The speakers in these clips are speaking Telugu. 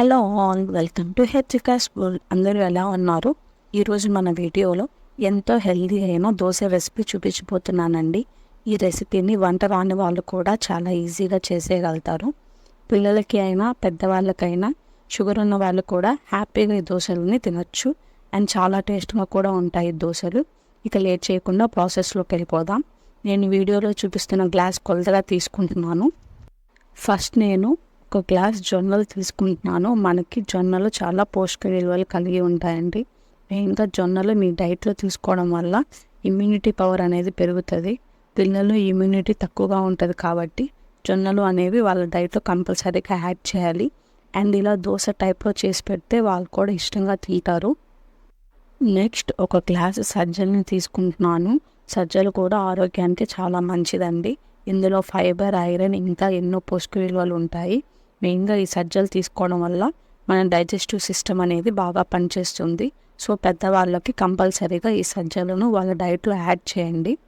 హలో ఆల్ వెల్కమ్ టు హెచ్కాస్ వరల్డ్. అందరూ ఎలా ఉన్నారు? ఈరోజు మన వీడియోలో ఎంతో హెల్దీ అయిన దోశ రెసిపీ చూపించిపోతున్నానండి ఈ రెసిపీని వంట రాని వాళ్ళు కూడా చాలా ఈజీగా చేసేయగలుగుతారు. పిల్లలకి అయినా పెద్దవాళ్ళకైనా షుగర్ ఉన్న వాళ్ళు కూడా హ్యాపీగా ఈ దోశలని తినొచ్చు. అండ్ చాలా టేస్ట్గా కూడా ఉంటాయి దోశలు. ఇక లేట్ చేయకుండా ప్రాసెస్లోకి వెళ్ళిపోదాం. నేను వీడియోలో చూపిస్తున్న గ్లాస్ కొలతగా తీసుకుంటున్నాను. ఫస్ట్ నేను ఒక గ్లాస్ జొన్నలు తీసుకుంటున్నాను. మనకి జొన్నలు చాలా పోషక విలువలు కలిగి ఉంటాయండి. మెయిన్గా జొన్నలు మీ డైట్లో తీసుకోవడం వల్ల ఇమ్యూనిటీ పవర్ అనేది పెరుగుతుంది. పిల్లలు ఇమ్యూనిటీ తక్కువగా ఉంటుంది కాబట్టి జొన్నలు అనేవి వాళ్ళ డైట్లో కంపల్సరీగా యాడ్ చేయాలి. అండ్ ఇలా దోశ టైప్లో చేసి పెడితే వాళ్ళు కూడా ఇష్టంగా తింటారు. నెక్స్ట్ ఒక గ్లాస్ సజ్జల్ని తీసుకుంటున్నాను. సజ్జలు కూడా ఆరోగ్యానికి చాలా మంచిదండి. ఇందులో ఫైబర్ ఐరన్ ఇంకా ఎన్నో పోషక విలువలు ఉంటాయి. మెయిన్గా ఈ సజ్జలు తీసుకోవడం వల్ల మన డైజెస్టివ్ సిస్టమ్ అనేది బాగా పనిచేస్తుంది. సో పెద్దవాళ్ళకి కంపల్సరీగా ఈ సజ్జలను వాళ్ళ డైట్లో యాడ్ చేయండి.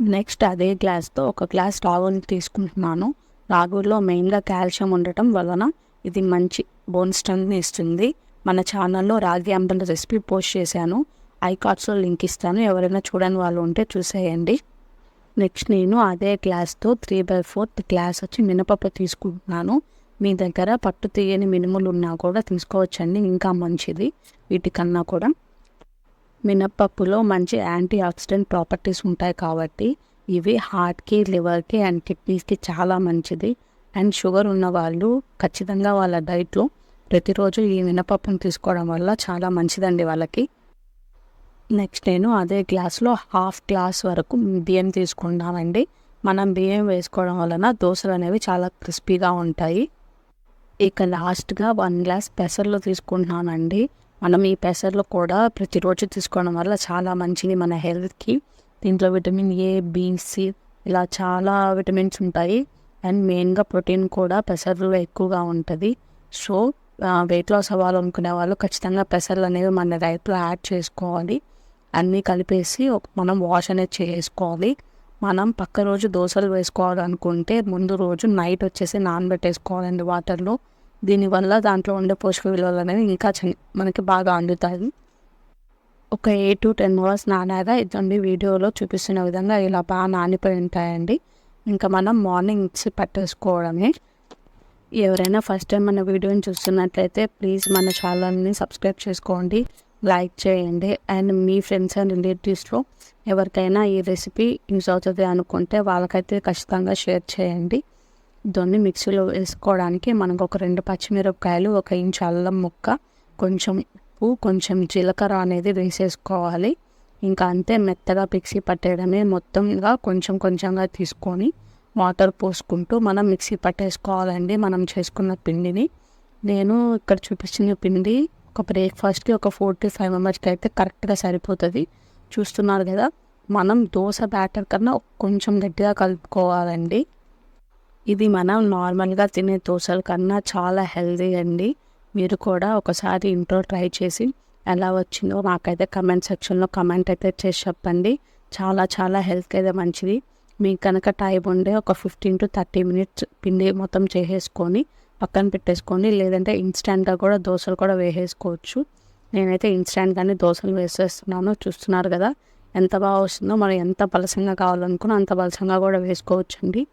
నెక్స్ట్ అదే గ్లాస్తో ఒక గ్లాస్ రాగులు తీసుకుంటున్నాను. రాగుల్లో మెయిన్గా కాల్షియం ఉండటం వలన ఇది మంచి బోన్ స్ట్రెంగ్ని ఇస్తుంది. మన ఛానల్లో రాగి అంబల రెసిపీ పోస్ట్ చేశాను. ఐకార్డ్స్లో లింక్ ఇస్తాను. ఎవరైనా చూడని వాళ్ళు ఉంటే చూసేయండి. నెక్స్ట్ నేను అదే గ్లాస్తో త్రీ బై ఫోర్త్ గ్లాస్ వచ్చి మినపప్పు తీసుకుంటున్నాను. మీ దగ్గర పట్టు తీయని మినుములు ఉన్నా కూడా తీసుకోవచ్చండి. ఇంకా మంచిది వీటికన్నా కూడా. మినప్పప్పులో మంచి యాంటీ ఆక్సిడెంట్ ప్రాపర్టీస్ ఉంటాయి కాబట్టి ఇవి హార్ట్కి లివర్కి అండ్ కిడ్నీస్కి చాలా మంచిది. అండ్ షుగర్ ఉన్న వాళ్ళు ఖచ్చితంగా వాళ్ళ డైట్లో ప్రతిరోజు ఈ మినపప్పును తీసుకోవడం వల్ల చాలా మంచిదండి వాళ్ళకి. నెక్స్ట్ నేను అదే గ్లాస్లో హాఫ్ గ్లాస్ వరకు బియ్యం తీసుకున్నానండి మనం బియ్యం వేసుకోవడం వలన దోశలు అనేవి చాలా క్రిస్పీగా ఉంటాయి. ఇక లాస్ట్గా వన్ గ్లాస్ పెసర్లు తీసుకుంటున్నానండి. మనం ఈ పెసర్లు కూడా ప్రతిరోజు తీసుకోవడం వల్ల చాలా మంచిది మన హెల్త్కి. దీంట్లో విటమిన్ ఏ బి ఇలా చాలా విటమిన్స్ ఉంటాయి. అండ్ మెయిన్గా ప్రోటీన్ కూడా పెసర్లో ఎక్కువగా ఉంటుంది. సో వెయిట్ లాస్ అవ్వాలనుకునే వాళ్ళు ఖచ్చితంగా పెసర్లు అనేవి మన డైట్లో యాడ్ చేసుకోవాలి. అన్నీ కలిపేసి మనం వాష్ అనేది చేసుకోవాలి. మనం పక్క రోజు దోశలు వేసుకోవాలనుకుంటే ముందు రోజు నైట్ వచ్చేసి నానబెట్టేసుకోవాలండి వాటర్లో దీనివల్ల దాంట్లో ఉండే పోషక విలువలు అనేవి ఇంకా మనకి బాగా అందుతాయి. ఒక ఎయిట్ టు టెన్ అవర్స్ నానాగా ఇదండి వీడియోలో చూపిస్తున్న విధంగా ఇలా బాగా నానిపోయి ఉంటాయండి. ఇంకా మనం మార్నింగ్ మిక్సీ పట్టేసుకోవడమే. ఎవరైనా ఫస్ట్ టైం మన వీడియోని చూస్తున్నట్లయితే ప్లీజ్ మన ఛానల్ని సబ్స్క్రైబ్ చేసుకోండి లైక్ చేయండి. అండ్ మీ ఫ్రెండ్స్ అండ్ రిలేటివ్స్లో ఎవరికైనా ఈ రెసిపీ యూజ్ అవుతుంది అనుకుంటే వాళ్ళకైతే ఖచ్చితంగా షేర్ చేయండి. దాన్ని మిక్సీలో వేసుకోవడానికి మనకు ఒక రెండు పచ్చిమిరపకాయలు ఒక ఇంచు అల్లం ముక్క కొంచెం ఉప్పు కొంచెం జీలకర్ర అనేది వేసేసుకోవాలి. ఇంకా అంతే మెత్తగా మిక్సీ పట్టేయడమే మొత్తంగా కొంచెం కొంచెంగా తీసుకొని వాటర్ పోసుకుంటూ మనం మిక్సీ పట్టేసుకోవాలండి మనం చేసుకున్న పిండిని. నేను ఇక్కడ చూపించిన పిండి ఒక బ్రేక్ఫాస్ట్కి ఒక ఫోర్ టు ఫైవ్ మెంబర్స్కి అయితే కరెక్ట్గా సరిపోతుంది. చూస్తున్నారు కదా మనం దోశ బ్యాటర్ కన్నా కొంచెం గట్టిగా కలుపుకోవాలండి. ఇది మనం నార్మల్గా తినే దోశల కన్నా చాలా హెల్దీ అండి. మీరు కూడా ఒకసారి ఇంట్లో ట్రై చేసి ఎలా వచ్చిందో నాకైతే కమెంట్ సెక్షన్లో కమెంట్ అయితే చేసి చెప్పండి. చాలా చాలా హెల్త్కి అయితే మంచిది. మీకు కనుక టైం ఉండే ఒక ఫిఫ్టీన్ టు థర్టీ మినిట్స్ పిండి మొత్తం చేసేసుకొని పక్కన పెట్టేసుకోండి. లేదంటే ఇన్స్టెంట్గా కూడా దోశలు కూడా వేసేసుకోవచ్చు. నేనైతే ఇన్స్టెంట్గానే దోశలు వేసేస్తున్నాను. చూస్తున్నారు కదా? ఎంత బాగా వస్తుందో మనం ఎంత పలసంగా కావాలనుకున్నా అంత పలసంగా కూడా వేసుకోవచ్చండి.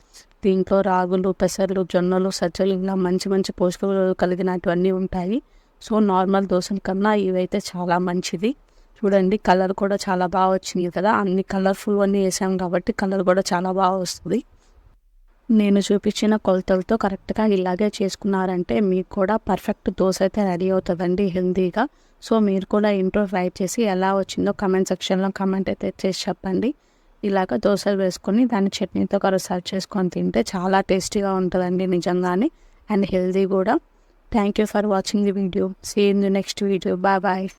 దీంట్లో రాగులు పెసర్లు జొన్నలు సజ్జలు ఇలా మంచి మంచి పోషక విలువలు కలిగినటువన్నీ ఉంటాయి. సో నార్మల్ దోశల కన్నా ఇవైతే చాలా మంచిది. చూడండి కలర్ కూడా చాలా బాగా వచ్చింది కదా? అన్ని కలర్ఫుల్ అన్నీ వేసాం కాబట్టి కలర్ కూడా చాలా బాగా వస్తుంది. నేను చూపించిన కొలతలతో కరెక్ట్గా ఇలాగే చేసుకున్నారంటే మీకు కూడా పర్ఫెక్ట్ దోశ అయితే రెడీ అవుతుందండి హెల్దీగా. సో మీరు కూడా ఇంట్లో ట్రై చేసి ఎలా వచ్చిందో కమెంట్ సెక్షన్లో కమెంట్ అయితే చేసి చెప్పండి. ఇలాగ దోశలు వేసుకొని దాన్ని చట్నీతో కూడా సర్వ్ చేసుకొని తింటే చాలా టేస్టీగా ఉంటుందండి నిజంగానే అండ్ హెల్దీ కూడా. Thank you for watching the video. See in the next video. Bye bye.